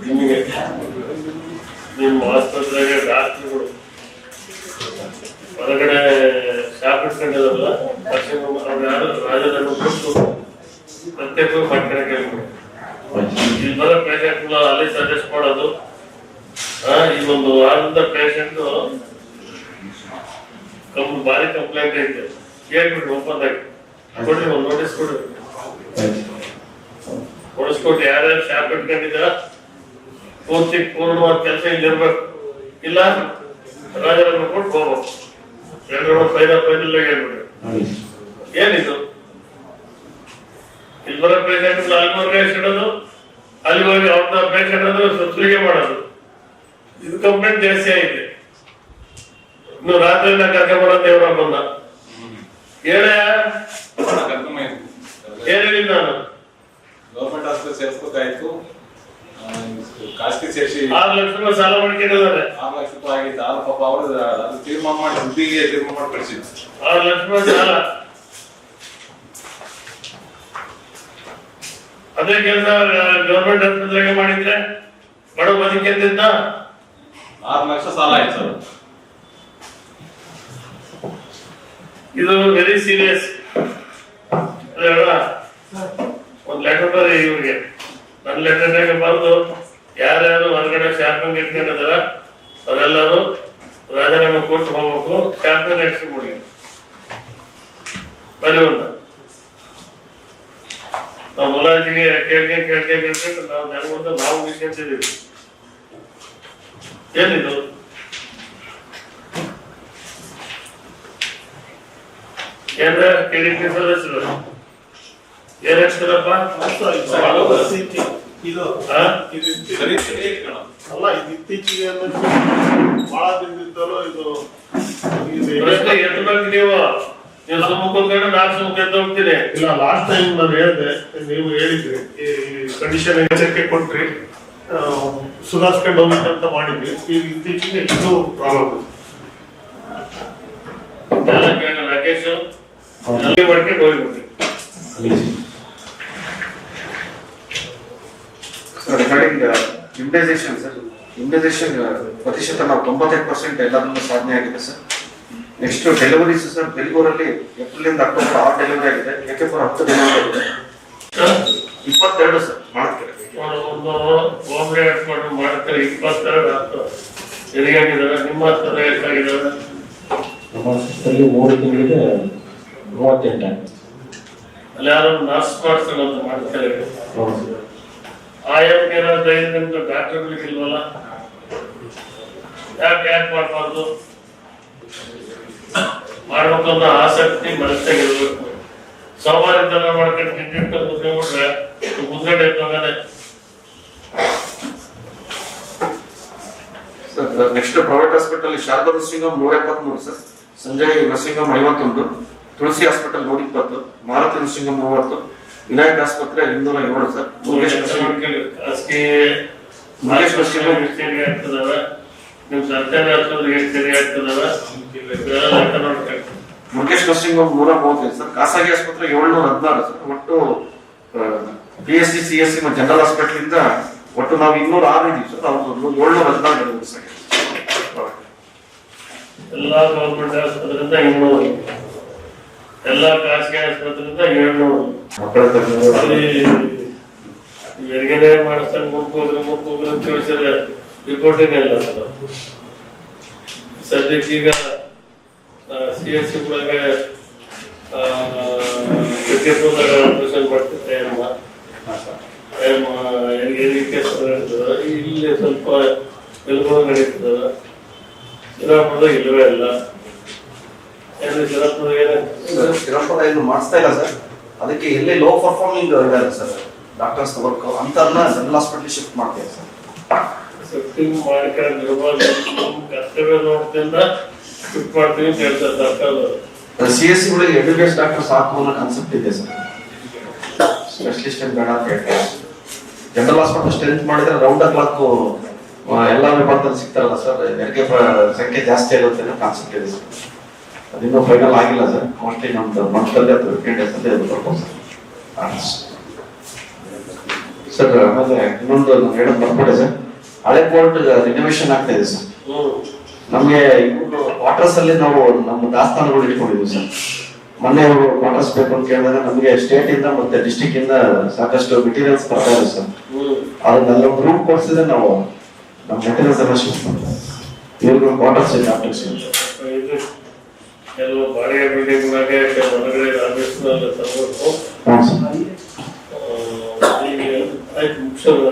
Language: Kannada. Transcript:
ನಿಮಗೆ ನಿಮ್ಮ ಆಸ್ಪತ್ರೆಗೆ ಡಾಕ್ಟ್ರುಗಳು ಹೊರಗಡೆ ಶಾಪ್ ಇಟ್ಕೊಂಡಿರಲ್ಲ ಪಶ್ಚಿಮ ಯಾರು ರಾಜ್ಯದಲ್ಲಿ ಕೊಟ್ಟು ಪ್ರತ್ಯೇಕವಾಗಿ ಮಾಡ್ತಾರೆ ಕೇಳ್ಬೋದು ಇಲ್ಲಿ ಬರೋ ಪೇಷಂಟ್ನ ಅಲ್ಲಿ ಸಜೆಸ್ಟ್ ಮಾಡೋದು ಈ ಒಂದು ವಾರದ ಪೇಷಂಟ್ ಕಮ್ ಭಾರಿ ಕಂಪ್ಲೇಂಟ್ ಐತೆ. ಕೇಳ್ಬಿಟ್ಟು ಓಪನ್ ಆಗಿ ಕೊಡ್ರಿ ಒಂದು ನೋಟಿಸ್ ಕೊಡ್ರಿ. ಕೊಡಿಸ್ಕೊಟ್ಟು ಯಾರ್ಯಾರು ಶಾಪ್ ಇಟ್ಕೊಂಡಿದ್ದೀರಾ ಪೂರ್ತಿ ಪೂರ್ಣವಾದ ಕೆಲಸ ಇಲ್ಲಿರ್ಬೇಕು ಇಲ್ಲ ರಾಜರನ್ನು ಕೊಟ್ಟು ಹೋಗ್ಬೇಕು. ಎಲ್ಲರೂ ಫೈನಲ್ ಫೈನಲ್ ಹೇಳ್ಬಿಡ್ರಿ ಏನಿದು? ಇಲ್ಲಿ ಬರೋ ಪೇಷಂಟ್ ಅಲ್ಲಿ ಇಡೋದು? ಅಲ್ಲಿ ಹೋಗಿ ಅವ್ರನ್ನ ಪೇಷಂಟ್ ಅಂದ್ರೆ ಸುತ್ತಲಿಗೆ ಮಾಡೋದು. ಇದು ಕಂಪ್ಲೇಂಟ್ ಜಾಸ್ತಿ ಆಗಿದೆ. ಇನ್ನು ರಾತ್ರಿ ಕರ್ಕೊಂಡ್ ಬರೋ ದೇವ್ರ ಬಂದ. ಏನೇ? ಹೇಳಿಲ್ಲ ನಾನು? ಗೌರ್ಮೆಂಟ್ ಆಸ್ಪತ್ರೆ ಸೇರ್ಸ್ಬೇಕಾಯ್ತು ಖಾಸಗಿ ಸೇರಿಸಿ ಆರು ಲಕ್ಷ ರೂಪಾಯಿ ಸಾಲ ಮಾಡ್ಕೊಂಡಿದ್ದಾರೆ. ಆರು ಲಕ್ಷ ರೂಪಾಯಿ ಆಗಿತ್ತು. ಆರು ಪಾಪ ಅವರು ಅದು ತೀರ್ಮಾನ ಮಾಡಿ ದುಡ್ಡಿಗೆ ತೀರ್ಮಾನ ಮಾಡಿ ಕಳಿಸಿದ್ರು ಆರು ಲಕ್ಷ ರೂಪಾಯಿ ಸಾಲ. ಅದೇ ಕೆಲಸ ಗೌರ್ಮೆಂಟ್ ಆಸ್ಪತ್ರೆಗೆ ಮಾಡಿದ್ರೆ ಬಡ ಅಂತ ಆರು ಲಕ್ಷ ಸಾಲ ಆಯ್ತು ಸರ್. ಇದು ವೆರಿ ಸೀರಿಯಸ್ ಒಂದ್ ಲೆಟರ್ ಬರೀ ಇವ್ರಿಗೆ. ನನ್ನ ಲೆಟರ್ನಾಗ ಬಂದು ಯಾರ್ಯಾರು ಹೊರಗಡೆ ಶಾಪಿಂಗ್ ಇಟ್ಕೊಂಡಿದಾರ ಅವರೆಲ್ಲರೂ ರಾಜೀನಾಮೆ ಕೊಟ್ಟು ಹೋಗ್ಬೇಕು. ಶಾಪಿಂಗ್ ನಡೆಸಿಬಿಡಿ ಬನ್ನಿ ಒಂದು. ನಾವು ಮುಲಾಜಿಗೆ ಕೇಳ್ಕೆ ಕೇಳ್ಕೆ ಕೇಳ್ಕೊಂಡು ನಾವು ಒಂದು ನಾವು ಮುಗಿಸ್ಕೊಂತಿದ್ದೀವಿ ಏನಿದು? ಏನ್ರ ಕೆಡಿಪಿ ಸದಸ್ಯರು ಏನ್ ಹೇಳ್ತೀರಪ್ಪ? ಇದು? ಇದು ಅಲ್ಲ ಇದು ಇತ್ತೀಚೆಗೆ ಬಹಳ ದಿನದಿಂದಲೂ ಇದು ನೀವು? ನೀವು ಸುಮ್ಮ ಕುತ್ಕೊಂಡು ನಾನು ಸುಮ್ಮ ಎದ್ದು ಹೋಗ್ತೀನಿ. ಇಲ್ಲ ಲಾಸ್ಟ್ ಟೈಮ್ ನಾನು ಹೇಳಿದೆ ನೀವು ಹೇಳಿದ್ರಿ ಈ ಕಂಡೀಷನ್ ಎಚ್ಚರಿಕೆ ಕೊಟ್ರಿ ಸುಧಾರಿಸ್ಕೊಂಡು ಹೋಗ್ಬೇಕು ಅಂತ ಮಾಡಿದ್ವಿ ಈಗ ಇತ್ತೀಚೆಗೆ ಇದು ಪ್ರಾಬ್ಲಮ್ ರಾಕೇಶ್? ಅಲ್ಲಿ ಮಾಡ್ಕೊಂಡು ಹೋಗ್ಬಿಡ್ರಿ ರಿಗಾರ್ಡಿಂಗ್ ಇಮ್ಯುನೈಸೇಷನ್ ಸರ್ ಇಮ್ಯುನೈಸೇಷನ್ ಪ್ರತಿಶತ ನಾವು ತೊಂಬತ್ತೈದು ಪರ್ಸೆಂಟ್ ಎಲ್ಲದನ್ನು ಸಾಧನೆ ಆಗಿದೆ ಸರ್ ನೆಕ್ಸ್ಟ್ ಡೆಲಿವರೀಸ್ ಸರ್ ಬೆಂಗಳೂರಲ್ಲಿ ಏಪ್ರಿಲಿಂದ ಅಕ್ಟೋಬರ್ ಆರು ಡೆಲಿವರಿ ಆಗಿದೆ ಏಕೆಪುರ ಹತ್ತು ಡೆಲಿವರಿ ಆಗಿದೆ? ಇಪ್ಪತ್ತೆರಡು ಸರ್ ಮಾಡ್ತಾರೆ? ಮಾಡ್ತಾರೆ ಇಪ್ಪತ್ತೆರಡು ಹತ್ತು. ಸರಿಯಾಗಿದ್ದಾರೆ ನಿಮ್ಮ ಹತ್ರ ಎಷ್ಟಾಗಿದ್ದಾರೆ ನಮ್ಮ ಸಿಸ್ಟರ್ಗೆ ಮೂರು ತಿಂಗಳಿಗೆ ಮೂವತ್ತೆಂಟು ಅಲ್ಲಿ ಯಾರು ನರ್ಸ್ ಮಾಡ್ತಾರೆ ಅಂತ ಮಾಡ್ತಾರೆ. ಹೌದು ದೈನಂದಿನ ಧೈರ್ಯದಿಂದ ಡಾಕ್ಟರ್ಗಳಿಗೆ ಇಲ್ವಲ್ಲ ಯಾಕೆ ಯಾಕೆ ಮಾಡಬಾರ್ದು? ಮಾಡ್ಬೇಕನ್ನೋ ಆಸಕ್ತಿ ಮನಸ್ಸಾಗಿರ್ಬೇಕು ಸೋಮಾರಿತನ ಮಾಡ್ಕೊಂಡು ಕಿಂಡಿಟ್ಟು ಕುತ್ಕೊಂಡ್ಬಿಟ್ರೆ ಮುಂದ್ಗಡೆ ಹೋಗದೆ sir next private hospital Sharada nursing home ನೂರ ಎಪ್ಪತ್ಮೂರು ಸರ್. ಸಂಜಯ್ ನರ್ಸಿಂಗ್ ಹೋಮ್ ಐವತ್ತೊಂದು, ತುಳಸಿ ಹಾಸ್ಪಿಟಲ್ ನೂರ ಇಪ್ಪತ್ತು ಮಾರುತಿ ನರ್ಸಿಂಗ್ ಮೂವತ್ತು ವಿನಾಯಕ್ ಆಸ್ಪತ್ರೆ ಇನ್ನೂರ ಏಳು sir. Mukesh Murugesh nursing home ಸರಿ ಆಗ್ತದವ. ನಿಮ್ ಸರ್ಕಾರಿ ಆಗ್ತದವ. ಮುರುಗೇಶ್ ನರ್ಸಿಂಗ್ ಹೋಮ್ ನೂರ ಮೂವತ್ತೈದು ಸರ್. ಖಾಸಗಿ ಆಸ್ಪತ್ರೆ ಏಳ್ನೂರ ಹದಿನಾರು ಸರ್. ಒಟ್ಟು P S C C S C ಮತ್ತು ಜನರಲ್ ಹಾಸ್ಪಿಟಲ್ ಇಂದ ಒಟ್ಟು ನಾವು ಇನ್ನೂರ ಆರು ಇದೀವಿ ಸರ್. ಅವ್ರದ್ದು ಏಳ್ನೂರ ಹದಿನಾರು ಡೆಲಿವರಿ ಸರ್ ಎಲ್ಲ ಗೌರ್ಮೆಂಟ್ ಆಸ್ಪತ್ರೆಯಿಂದ ಇನ್ನೂರು. ಎಲ್ಲಾ ಖಾಸಗಿ ಆಸ್ಪತ್ರೆಯಿಂದ ಏಳ್ನೂರು ಹೆರಿಗೆ ಮುಂಕ್ ಹೋಗ್ರಿ ಅಂತ ತಿಳಿಸಿದ್ರೆ ರಿಪೋರ್ಟಿಂಗ್ ಇಲ್ಲ ಸರ್ ಸದ್ಯಕ್ಕೆ ಈಗ ಸಿ ಎಸ್ ಸಿ ಒಳಗೆ ವಿದ್ಯಾಪುರದಾಗ ಆಪರೇಷನ್ ಮಾಡ್ತಿದ್ದೆ ಅಮ್ಮ ಹೆರಿಗೆ ಇಲ್ಲಿ ಸ್ವಲ್ಪ ಬೆಳಗುವ ನಡೀತದ. ಇಲ್ಲವೇ ಇಲ್ಲ. ಏನು ಮಾಡಿಸ್ತಾ ಇಲ್ಲ ಸರ್. ಅದಕ್ಕೆ ಎಲ್ಲಿ ಲೋ ಪರ್ಫಾರ್ಮಿಂಗ್ ಇದ್ದಾರೆ ಸರ್. ಡಾಕ್ಟರ್ಸ್ ವರ್ಕ್ ಅಂತವ್ರನ್ನ ಜನರಲ್ ಹಾಸ್ಪಿಟಲ್ ಶಿಫ್ಟ್ ಮಾಡ್ತೀವಿ ಸರ್. ಶಿಫ್ಟಿಂಗ್ ನಮ್ಮ ಕರ್ತವ್ಯ ನೋಡ್ತಿಂದ ಶಿಫ್ಟ್ ಮಾಡ್ತೀವಿ ಅಂತ ಹೇಳ್ತಾರೆ ಸರ್ಕಾರದವರು ಸಿ ಎಸ್ ಸಿಗಳಿಗೆ ಎಡ್ಯುಕೇಟ್ ಡಾಕ್ಟರ್ ಸಾಕು ಅನ್ನೋ ಕಾನ್ಸೆಪ್ಟ್ ಇದೆ ಸರ್. ಸ್ಪೆಷಲಿಸ್ಟ್ ಏನು ಬೇಡ ಅಂತ ಹೇಳ್ತಾರೆ. ಜನರಲ್ ಹಾಸ್ಪಿಟಲ್ ಸ್ಟ್ರೆಂತ್ ಮಾಡಿದ್ರೆ ರೌಂಡ್ ಕ್ಲಾಕ್ ಎಲ್ಲ ವಿಭಾಗದಲ್ಲಿ ಸಿಗ್ತಾರಲ್ಲ ಸರ್. ಹೆರಿಗೆ ಸಂಖ್ಯೆ ಜಾಸ್ತಿ ಆಗುತ್ತೆ ಅನ್ನೋ ಕಾನ್ಸೆಪ್ಟ್ ಇದೆ ಸರ್. ಅದಿನ್ನೂ ಫೈನಲ್ ಆಗಿಲ್ಲ ಸರ್. ಮೋಸ್ಟ್ಲಿ ನಮ್ದು ಮಂತಲ್ಲಿ ಅಥವಾ ಫಿಫ್ಟೀನ್ ಡೇಸ್ ಬರ್ಬೋದು ಸರ್ ಸರ್, ಆಮೇಲೆ ಇನ್ನೊಂದು ನಾನು ಹೇಳೋದು ಬರ್ಬಿಟ್ಟೆ ಸರ್. ಹಳೆ ಕೋರ್ಟ್ ರಿನೋವೇಷನ್ ಆಗ್ತಾ ಇದೆ ಸರ್. ನಮಗೆ ಕ್ವಾರ್ಟರ್ಸ್ ಅಲ್ಲಿ ನಾವು ನಮ್ಮ ದಾಸ್ತಾನುಗಳು ಇಟ್ಕೊಂಡಿದ್ವಿ ಸರ್. ಮೊನ್ನೆ ಕ್ವಾರ್ಟರ್ಸ್ ಬೇಕು ಅಂತ ಕೇಳಿದಾಗ ನಮಗೆ ಸ್ಟೇಟ್ ಇಂದ ಮತ್ತೆ ಡಿಸ್ಟಿಕ್ ಇಂದ ಸಾಕಷ್ಟು ಮೆಟೀರಿಯಲ್ಸ್ ಬರ್ತಾ ಇದೆ ಸರ್. ಅದನ್ನೆಲ್ಲ ಗ್ರೂಪ್ ಕೊಡ್ಸಿದ್ರೆ ನಾವು ನಮ್ಮ ಮೆಟೀರಿಯಲ್ಸ್ ಎಲ್ಲ ಶಿಫ್ಟ್ ಮಾಡ್ತೀವಿ. ಇವ್ರಿಗೆ ಕ್ವಾರ್ಟರ್ಸ್ ಇದು ಕೆಲವು ಬಾಡಿಗೆ ಬಿಲ್ಡಿಂಗ್ ಕೆಲವು ಹೊರಗಡೆ ಸರ್ ಈಗ ಆಯ್ತು ಮುಗಿಸೋದು